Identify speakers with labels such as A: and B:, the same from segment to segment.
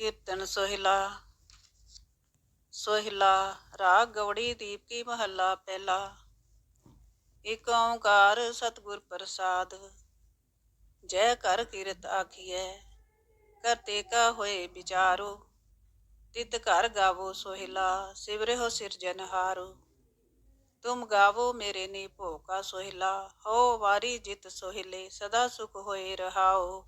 A: ਕੀਰਤਨ ਸੋਹਿਲਾ ਸੋਹਿਲਾ ਰਾਗ ਗਵੜੀ ਦੀਪਕੀ ਮਹੱਲਾ ਪਹਿਲਾ। ਇਕ ਓੰਕਾਰ ਸਤਿਗੁਰ ਪ੍ਰਸਾਦ, ਜੈ ਕਰ ਕੀਰਤ ਆਖੀਐ ਕਰਤੇ ਕਾ ਹੋਏ ਵਿਚਾਰੋ, ਤਿਤ ਘਰ ਗਾਵੋ ਸੋਹਿਲਾ ਸਿਵਰਿਓ ਸਿਰਜਨਹਾਰੋ ਤੁਮ ਗਾਵੋ ਮੇਰੇ ਨੀ ਭੋਕਾ ਸੋਹਿਲਾ, ਹੋ ਵਾਰੀ ਜਿਤ ਸੋਹਿਲੇ, ਸਦਾ ਸੁਖ ਹੋਏ ਰਹਾਓ।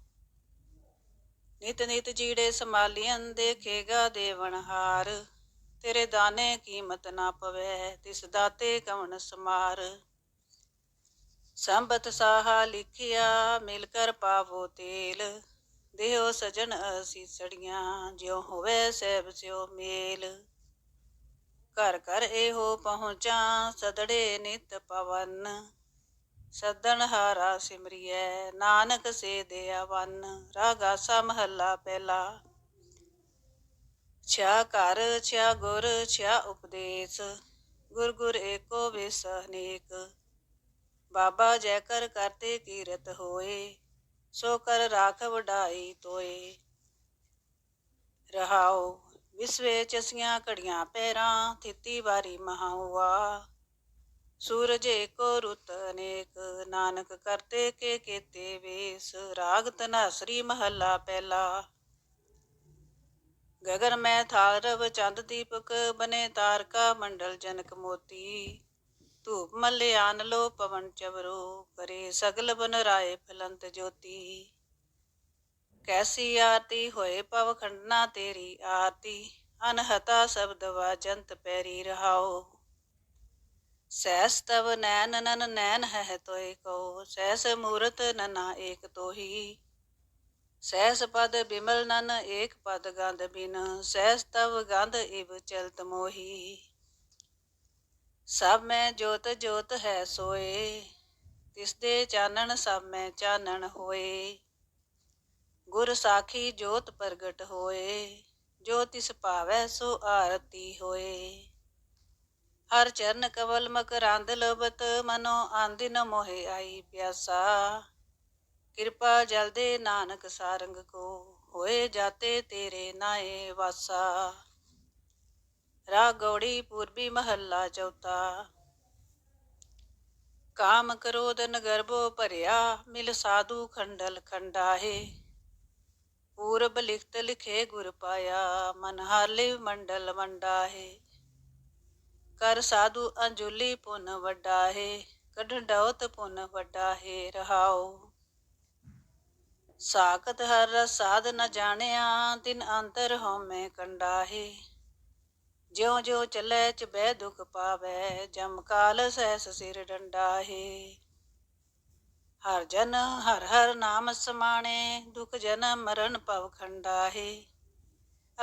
A: ਨਿਤ ਨਿਤ ਜੀੜੇ ਸੰਭਾਲੀਆਂ ਦੇਖੇਗਾ ਦੇਵਨਹਾਰ ਤੇਰੇ ਦਾਣੇ ਕੀਮਤ ਨਾ ਪਵੇ, ਤਿਸ ਦਾਤੇ ਕਵਣ ਸਮਾਰ। ਸੰਬਤ ਸਾਹਾ ਲਿਖਿਆ, ਮਿਲ ਕਰ ਪਾਵੋ ਤੇਲ। ਦੇਹੋ ਸਜਣ ਅਸੀਸੜੀਆਂ, ਜਿਉ ਹੋਵੇ ਸਹਿਬ ਸਿਓ ਮੇਲ। ਘਰ ਘਰ ਇਹੋ ਪਹੁੰਚਾਂ, ਸਦੜੇ ਨਿਤ ਪਵਨ। ਸਦਨ ਹਾਰਾ ਸਿਮਰਿਐ, ਨਾਨਕ ਸੇ ਦਿਆਵਨ ਰਾਗਾਸਾ ਮਹੱਲਾ ਪਹਿਲਾ। ਛਿਆ ਘਰ ਛਾ ਗੁਰ ਛਾ ਉਪਦੇਸ਼ ਗੁਰ ਗੁਰ ਏਕੋ ਵਿਸ ਬਾਬਾ ਜੈ ਕਰ ਕਰਤੇ ਕੀਰਤ ਹੋਏ, ਸੋ ਕਰ ਰਾਖ ਵਡਾਈ ਤੋਏ ਰਹਾਓ ਵਿਸਵੇ ਚਸੀਆਂ ਘੜੀਆਂ, ਪੈਰਾਂ ਥਿੱਤੀ ਵਾਰੀ ਮਹਾਉਆ ਸੂਰਜ ਏਕੋ ਰੁਤ ਅਨੇਕ, ਨਾਨਕ ਕਰਤੇ ਕੇ ਕੀਤੇ ਵੇਸ ਰਾਗ ਤਨਾਸਰੀ ਮਹੱਲਾ ਪਹਿਲਾ। ਗਗਨ ਮੈਂ ਥਾਰਵ ਚੰਦ ਦੀਪਕ, ਬਨੇ ਤਾਰਕਾ ਮੰਡਲ ਜਨਕ ਮੋਤੀ। ਧੂਪ ਮਲਿਆਨ ਲੋ ਪਵਨ ਚਵਰੋ ਕਰੇ ਸਗਲ ਬਨ ਰਾਏ ਫਲੰਤ ਜੋਤੀ। ਕੈਸੀ ਆਰਤੀ ਹੋਏ ਪਵ ਖੰਡਨਾ ਤੇਰੀ ਆਰਤੀ, ਅਨਹਤਾ ਸ਼ਬਦ ਵਾਜੰਤ ਪੈਰੀ ਰਹਾਓ। ਸੈਸ ਤਵ ਨੈਨ ਨਨ ਨੈਨ ਹੈ ਤੋਏ ਕੋ ਸੈਸ ਮੂਰਤ ਨਨਾ ਏਕ ਤੋਹੀ। ਸਹਿਸ ਪਦ ਬਿਮਲ ਨਨ ਏਕ ਪਦ ਗੰਧ ਬਿਨ ਸੈਸ ਤਵ ਗੰਧ ਇਵ ਚਲਤ ਮੋਹੀ। ਸਭ ਮੈਂ ਜੋਤ ਜੋਤ ਹੈ ਸੋਏ, ਤਿਸ ਦੇ ਚਾਨਣ ਸਭ ਮੈਂ ਚਾਨਣ ਹੋਏ। ਗੁਰ ਸਾਖੀ ਜੋਤ ਪ੍ਰਗਟ ਹੋਏ, ਜੋ ਤਿਸ ਭਾਵੈ ਸੋ ਆਰਤੀ ਹੋਏ। ਹਰ ਚਰਨ ਕਵਲ ਮਕਰੰਦ ਲਬਤ ਮਨੋ ਆਂਦਿਨ ਮੋਹਿ ਆਈ ਪਿਆਸਾ। ਕਿਰਪਾ ਜਲਦੇ ਨਾਨਕ ਸਾਰੰਗ ਕੋ, ਹੋਏ ਜਾਤੇ ਤੇਰੇ ਨਾਏ ਵਾਸਾ। ਰਾਗ ਗੌੜੀ ਪੂਰਬੀ ਮਹੱਲਾ ਚੌਥਾ। ਕਾਮ ਕ੍ਰੋਧ ਨਗਰਬੋ ਭਰਿਆ, ਮਿਲ ਸਾਧੂ ਖੰਡਲ ਖੰਡਾਹੇ। ਪੂਰਬ ਲਿਖਤ ਲਿਖੇ ਗੁਰ ਪਾਇਆ, ਮਨ ਹਾਲੇ ਮੰਡਲ ਮੰਡਾਹੇ ਕਰ ਸਾਧੂ ਅੰਜੁਲੀ ਪੁਨ ਵੱਡਾ ਹੈ ਕਢ ਡਉਤ ਪੁਨ ਵੱਡਾ ਹੈ ਸਾਖਤ ਹਰ ਸਾਧ ਨ ਜਾਣਿਆ, ਤਿਨ ਅੰਤਰ ਹਉਮੈ ਕੰਡਾ ਹੈ ਜਿਉ ਜਿਉ ਚੱਲੇ ਚ ਬੈ ਦੁਖ ਪਾਵੈ, ਜਮ ਕਾਲ ਸਹਿਸ ਸਿਰ ਡੰਡਾ ਹਰ ਜਨ ਹਰ ਹਰ ਨਾਮ ਸਮਾਣੇ, ਦੁਖ ਜਨ ਮਰਨ ਪਵ ਖੰਡਾ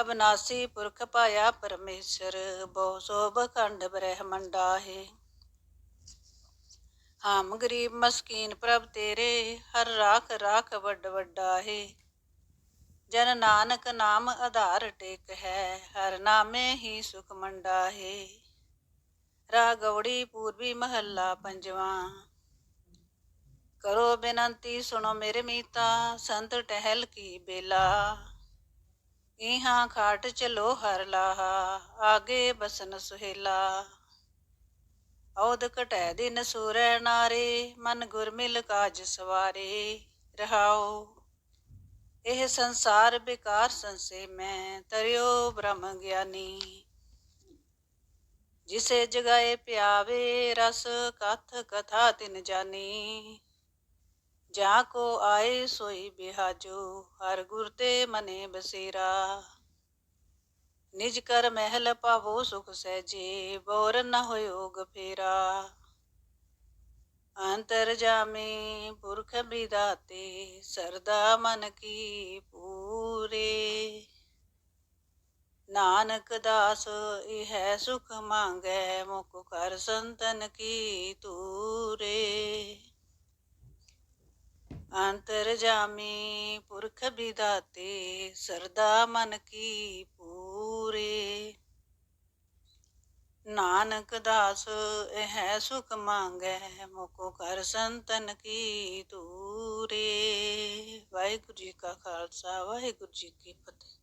A: ਅਬਨਾਸੀ ਪੁਰਖ ਪਾਇਆ ਪਰਮੇਸ਼ਰ, ਬਹੁ ਸੋਭ ਖੰਡ ਬ੍ਰਹਮੰਡਾ ਹੈ। ਹਮ ਗਰੀਬ ਮਸਕੀਨ ਪ੍ਰਭ ਤੇਰੇ, ਹਰ ਰਾਖ ਰਾਖ ਵੱਡ ਵੱਡਾ ਹੈ। ਜਨ ਨਾਨਕ ਨਾਮ ਆਧਾਰ ਟੇਕ ਹੈ, ਹਰ ਨਾਮੇ ਹੀ ਸੁਖ ਮੰਡਾ ਹੈ। ਰਾਗਵੜੀ ਪੂਰਬੀ ਮਹੱਲਾ ਪੰਜਵਾਂ। ਕਰੋ ਬੇਨਤੀ ਸੁਣੋ ਮੇਰੇ ਮੀਤਾ, ਸੰਤ ਟਹਿਲ ਕੀ ਬੇਲਾ। ਇਹਾਂ ਖਾਟ ਚਲੋ ਹਰ ਲਾਹਾ, ਆਗੇ ਬਸਨ ਸੁਹੇਲਾ। ਔਦ ਘਟੈ ਦਿਨ ਸੂਰੈ ਨਾਰੇ, ਮਨ ਗੁਰ ਮਿਲ ਕਾਜ ਸਵਾਰੇ। ਰਹਾਓ ਇਹ ਸੰਸਾਰ ਬਿਕਾਰ ਸੰਸੇ ਮੈਂ, ਤਰਿਓ ਬ੍ਰਹਮ ਗਿਆਨੀ। ਜਿਸੇ ਜਗਾਏ ਪਿਆਵੇ, ਰਸ ਕਥ ਕਥਾ ਤਿਨ ਜਾਨੀ। ਜਾ ਕੋ ਆਏ ਸੋਈ ਬਿਹਾਜੋ, ਹਰ ਗੁਰ ਤੇ ਮਨੇ ਬਸੇਰਾ। ਨਿਜ ਕਰ ਮਹਿਲ ਪਾਵੋ ਸੁਖ ਸਹਿਜੇ, ਬੋਰ ਨ ਹੋਇਓ ਗਫੇਰਾ। ਅੰਤਰ ਜਾਮੇ ਪੁਰਖ ਬਿਦਾਤੇ, ਸਰਦਾ ਮਨ ਕੀ ਪੂਰੇ। ਨਾਨਕ ਦਾਸ, ਇਹ ਸੁਖ ਮੰਗੈ, ਮੁਖ ਕਰ ਸੰਤਨ ਕੀ ਤੂਰੇ। ਅੰਤਰ ਜਾਮੀ ਪੁਰਖ ਬਿਦਾਤੇ ਸਰਦਾ ਮਨ ਕੀ ਪੂਰੇ। ਨਾਨਕ ਦਾਸ, ਇਹ ਸੁਖ ਮੰਗੈ, ਮੁਕੋ ਕਰ ਸੰਤਨ ਕੀ ਤੂਰੇ ਵਾਹਿਗੁਰੂ ਜੀ ਕਾ ਖਾਲਸਾ, ਵਾਹਿਗੁਰੂ ਜੀ ਕੀ ਫਤਿਹ।